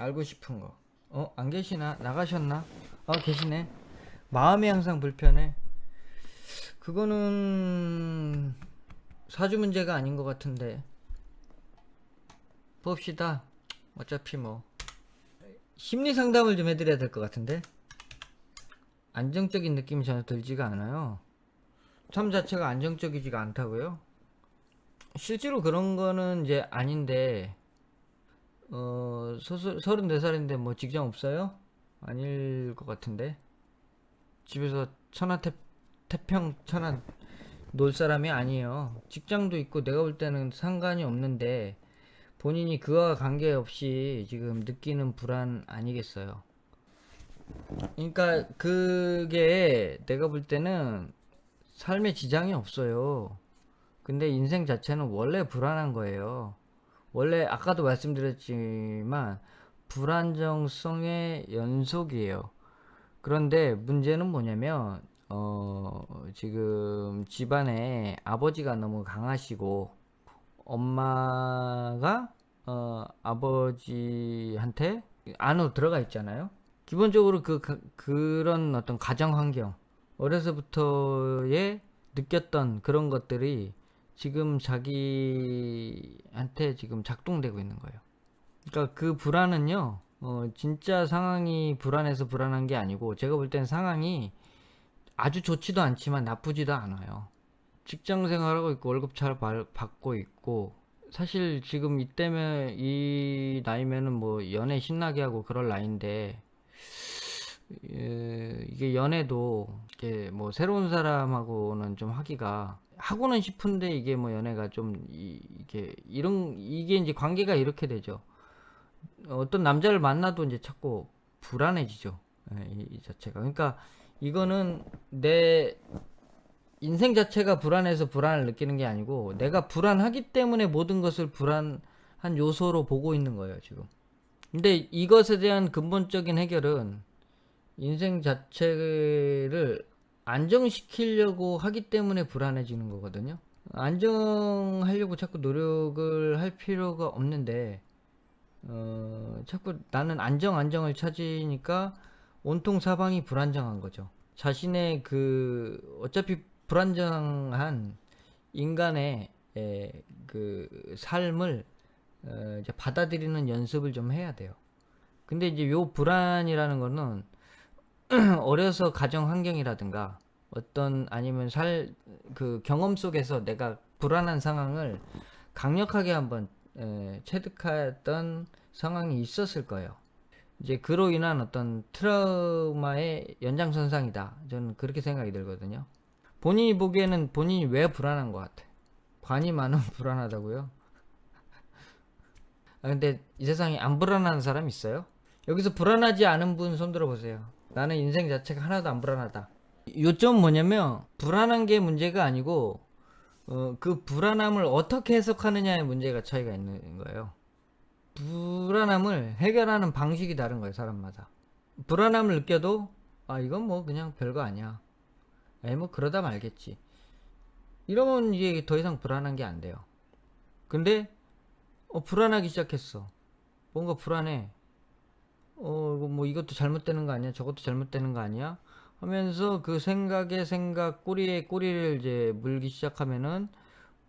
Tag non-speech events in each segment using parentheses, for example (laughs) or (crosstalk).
알고 싶은 거. 어, 안 계시나? 나가셨나? 어, 계시네. 마음이 항상 불편해. 그거는 사주 문제가 아닌 것 같은데. 봅시다. 어차피 뭐 심리 상담을 좀 해드려야 될 것 같은데. 안정적인 느낌이 전혀 들지가 않아요. 삶 자체가 안정적이지가 않다고요? 실제로 그런 거는 이제 아닌데, 어, 서서, 34살인데 뭐 직장 없어요? 아닐 것 같은데. 집에서 천하 태, 태평, 천하 놀 사람이 아니에요. 직장도 있고 내가 볼 때는 상관이 없는데, 본인이 그와 관계없이 지금 느끼는 불안 아니겠어요? 그러니까 그게 내가 볼 때는 삶에 지장이 없어요. 근데 인생 자체는 원래 불안한 거예요. 원래 아까도 말씀드렸지만 불안정성의 연속이에요. 그런데 문제는 뭐냐면 어 지금 집안에 아버지가 너무 강하시고 엄마가 어 아버지한테 안으로 들어가 있잖아요. 기본적으로 그 가- 그런 어떤 가정 환경 어려서부터의 느꼈던 그런 것들이 지금 자기한테 지금 작동되고 있는 거예요. 그러니까 그 불안은요, 어, 진짜 상황이 불안해서 불안한 게 아니고, 제가 볼 땐 상황이 아주 좋지도 않지만 나쁘지도 않아요. 직장 생활하고 있고, 월급 잘 받- 받고 있고, 사실 지금 이때면, 이 나이면은 뭐 연애 신나게 하고 그럴 나이인데, 예, 이게 연애도 이게 뭐 새로운 사람하고는 좀 하기가 하고는 싶은데 이게 뭐 연애가 좀 이, 게 이런 이게 이제 관계가 이렇게 되죠. 어떤 남자를 만나도 이제 자꾸 불안해지죠. 예, 이, 이 자체가. 그러니까 이거는 내 인생 자체가 불안해서 불안을 느끼는 게 아니고 내가 불안하기 때문에 모든 것을 불안한 요소로 보고 있는 거예요, 지금. 근데 이것에 대한 근본적인 해결은 인생 자체를 안정시키려고 하기 때문에 불안해지는 거거든요. 안정하려고 자꾸 노력을 할 필요가 없는데, 어, 자꾸 나는 안정, 안정을 찾으니까 온통 사방이 불안정한 거죠. 자신의 그, 어차피 불안정한 인간의 에, 그 삶을 어, 이제 받아들이는 연습을 좀 해야 돼요. 근데 이제 요 불안이라는 거는 (clears throat) 어려서 가정 환경이라든가 어떤 아니면 살 그 경험 속에서 내가 불안한 상황을 강력하게 한번 에, 체득했던 상황이 있었을 거예요. 이제 그로 인한 어떤 트라우마의 연장선상이다. 저는 그렇게 생각이 들거든요. 본인이 보기에는 본인이 왜 불안한 것 같아? 관이 많으면 (laughs) 불안하다고요? 아, 근데 이 세상에 안 불안한 사람 있어요? 여기서 불안하지 않은 분 손들어 보세요. 나는 인생 자체가 하나도 안 불안하다. 요점 뭐냐면 불안한 게 문제가 아니고 어, 그 불안함을 어떻게 해석하느냐의 문제가 차이가 있는 거예요. 불안함을 해결하는 방식이 다른 거예요, 사람마다. 불안함을 느껴도 아 이건 뭐 그냥 별거 아니야. 에이 뭐 그러다 말겠지. 이러면 이게 더 이상 불안한 게 안 돼요. 근데 어 불안하기 시작했어. 뭔가 불안해. 어, 뭐 이것도 잘못되는 거 아니야? 저것도 잘못되는 거 아니야? 하면서 그 생각에 생각, 꼬리에 꼬리를 이제 물기 시작하면은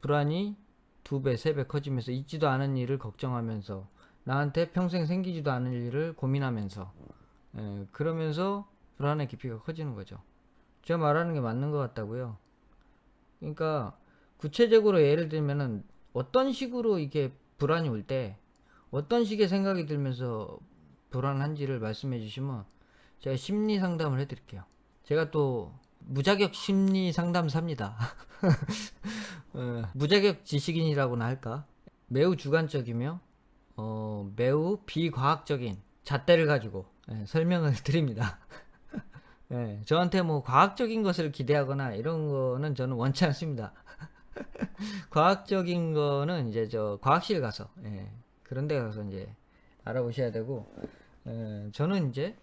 불안이 두 배, 세 배 커지면서 있지도 않은 일을 걱정하면서 나한테 평생 생기지도 않을 일을 고민하면서 예, 그러면서 불안의 깊이가 커지는 거죠. 제가 말하는 게 맞는 것 같다고요. 그러니까 구체적으로 예를 들면은 어떤 식으로 이게 불안이 올 때 어떤 식의 생각이 들면서 불안한지를 말씀해 주시면 제가 심리 상담을 해드릴게요. 제가 또 무자격 심리 상담사입니다. (laughs) 어, 무자격 지식인이라고나 할까? 매우 주관적이며 어, 매우 비과학적인 잣대를 가지고 예, 설명을 (laughs) 드립니다. 예, 저한테 뭐 과학적인 것을 기대하거나 이런 거는 저는 원치 않습니다. (laughs) 과학적인 거는 이제 저 과학실 가서 예, 그런 데 가서 이제 알아보셔야 되고 예, 저는 이제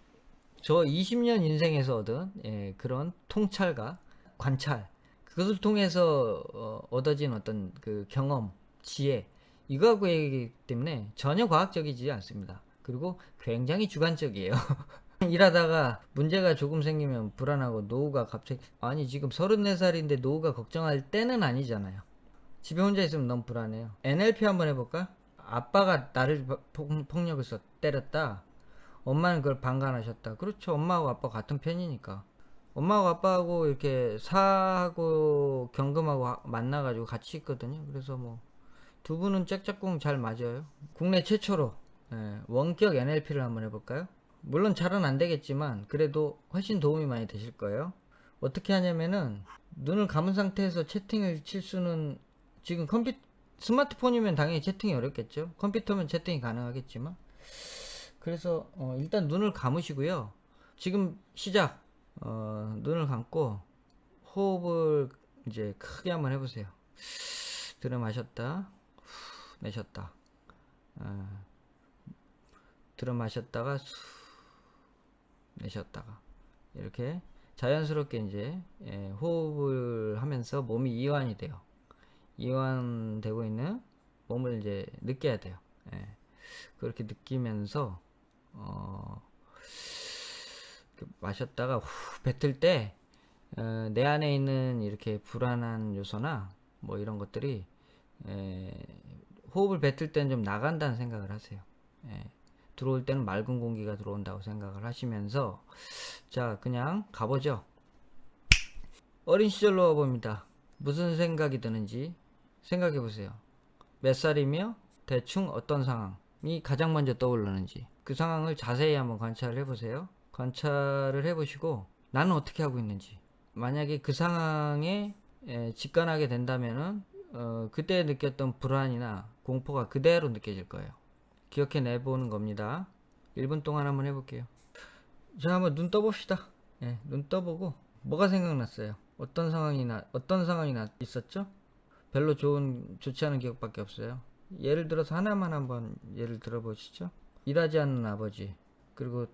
저 20년 인생에서 얻은 예, 그런 통찰과 관찰 그것을 통해서 어, 얻어진 어떤 그 경험, 지혜 이거하고 얘기기 때문에 전혀 과학적이지 않습니다. 그리고 굉장히 주관적이에요. (laughs) 일하다가 문제가 조금 생기면 불안하고 노후가 갑자기 아니 지금 34살인데 노후가 걱정할 때는 아니잖아요. 집에 혼자 있으면 너무 불안해요. NLP 한번 해볼까? 아빠가 나를 폭- 폭력해서 때렸다. 엄마는 그걸 방관하셨다. 그렇죠. 엄마하고 아빠 같은 편이니까. 엄마하고 아빠하고 이렇게 사하고 경금하고 하- 만나가지고 같이 있거든요. 그래서 뭐 두 분은 짝짝꿍 잘 맞아요. 국내 최초로 예, 원격 NLP를 한번 해볼까요? 물론 잘은 안 되겠지만 그래도 훨씬 도움이 많이 되실 거예요. 어떻게 하냐면은 눈을 감은 상태에서 채팅을 칠 수는 지금 컴퓨 스마트폰이면 당연히 채팅이 어렵겠죠. 컴퓨터면 채팅이 가능하겠지만 그래서 어, 일단 눈을 감으시고요. 지금 시작. 어, 눈을 감고 호흡을 이제 크게 한번 해보세요. 들어 마셨다, 후, 내셨다. 어, 들어 마셨다가 수, 내셨다가 이렇게 자연스럽게 이제 예, 호흡을 하면서 몸이 이완이 돼요. 이완되고 있는 몸을 이제 느껴야 돼요. 예. 그렇게 느끼면서 어, 마셨다가 후 뱉을 때 어, 내 안에 있는 이렇게 불안한 요소나 뭐 이런 것들이 에, 호흡을 뱉을 때는 좀 나간다는 생각을 하세요. 예. 들어올 때는 맑은 공기가 들어온다고 생각을 하시면서 자 그냥 가보죠. 어린 시절로 와봅니다. 무슨 생각이 드는지 생각해 보세요. 몇 살이며 대충 어떤 상황이 가장 먼저 떠오르는지 그 상황을 자세히 한번 관찰을 해보세요. 관찰을 해보시고 나는 어떻게 하고 있는지 만약에 그 상황에 에, 직관하게 된다면은 어, 그때 느꼈던 불안이나 공포가 그대로 느껴질 거예요. 기억해 내보는 겁니다. 1분 동안 한번 해볼게요. 자, 한번 눈 떠봅시다. 예, 눈 떠보고 뭐가 생각났어요? 어떤 상황이 나 어떤 상황이 나 있었죠? 별로 좋은 좋지 않은 기억밖에 없어요. 예를 들어서 하나만 한번 예를 들어보시죠. 일하지 않는 아버지 그리고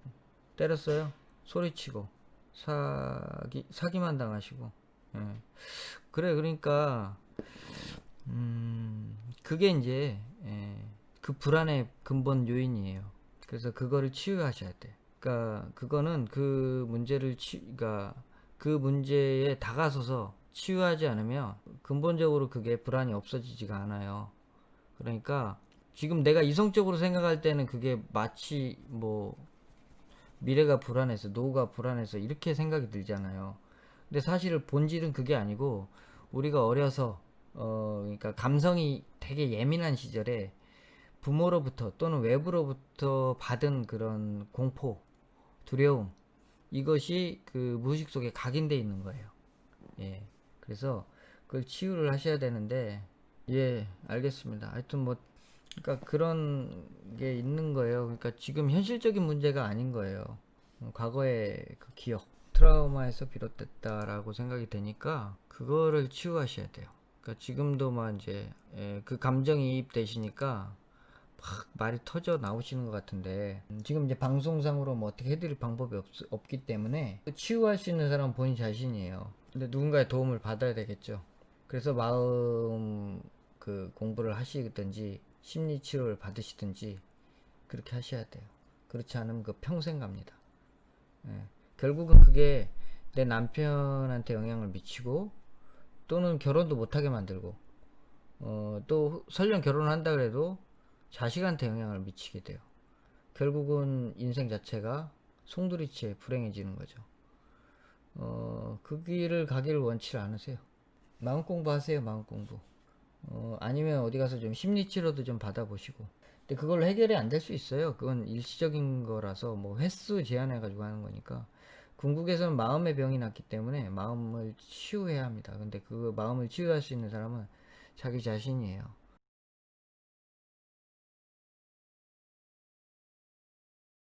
때렸어요. 소리치고 사기 사기만 당하시고. 예. 그래 그러니까 음 그게 이제 예, 그 불안의 근본 요인이에요. 그래서 그거를 치유하셔야 돼. 그러니까 그거는 그 문제를 치, 그러니까 그 문제에 다가서서 치유하지 않으면 근본적으로 그게 불안이 없어지지가 않아요. 그러니까 지금 내가 이성적으로 생각할 때는 그게 마치 뭐 미래가 불안해서 노후가 불안해서 이렇게 생각이 들잖아요. 근데 사실 본질은 그게 아니고 우리가 어려서 어 그러니까 감성이 되게 예민한 시절에 부모로부터 또는 외부로부터 받은 그런 공포, 두려움 이것이 그 무의식 속에 각인돼 있는 거예요. 예. 그래서 그걸 치유를 하셔야 되는데 예, 알겠습니다. 하여튼 뭐 그러니까 그런 게 있는 거예요. 그러니까 지금 현실적인 문제가 아닌 거예요. 어, 과거의 그 기억, 트라우마에서 비롯됐다라고 생각이 되니까 그거를 치유하셔야 돼요. 그러니까 지금도 막 이제 예, 그 감정이 입 되시니까 막 말이 터져 나오시는 것 같은데 음, 지금 이제 방송상으로 뭐 어떻게 해드릴 방법이 없, 없기 때문에 치유할 수 있는 사람은 본인 자신이에요. 근데 누군가의 도움을 받아야 되겠죠. 그래서 마음 그 공부를 하시든지 심리 치료를 받으시든지 그렇게 하셔야 돼요. 그렇지 않으면 그 평생 갑니다. 예. 결국은 그게 내 남편한테 영향을 미치고 또는 결혼도 못하게 만들고 어, 또 설령 결혼을 한다 그래도 자식한테 영향을 미치게 돼요. 결국은 인생 자체가 송두리째 불행해지는 거죠. 어, 그 길을 가기를 원치 않으세요. 마음 공부하세요, 마음 공부. 어, 아니면 어디 가서 좀 심리 치료도 좀 받아보시고. 근데 그걸로 해결이 안 될 수 있어요. 그건 일시적인 거라서 뭐 횟수 제한해 가지고 하는 거니까. 궁극에서는 마음의 병이 났기 때문에 마음을 치유해야 합니다. 근데 그 마음을 치유할 수 있는 사람은 자기 자신이에요.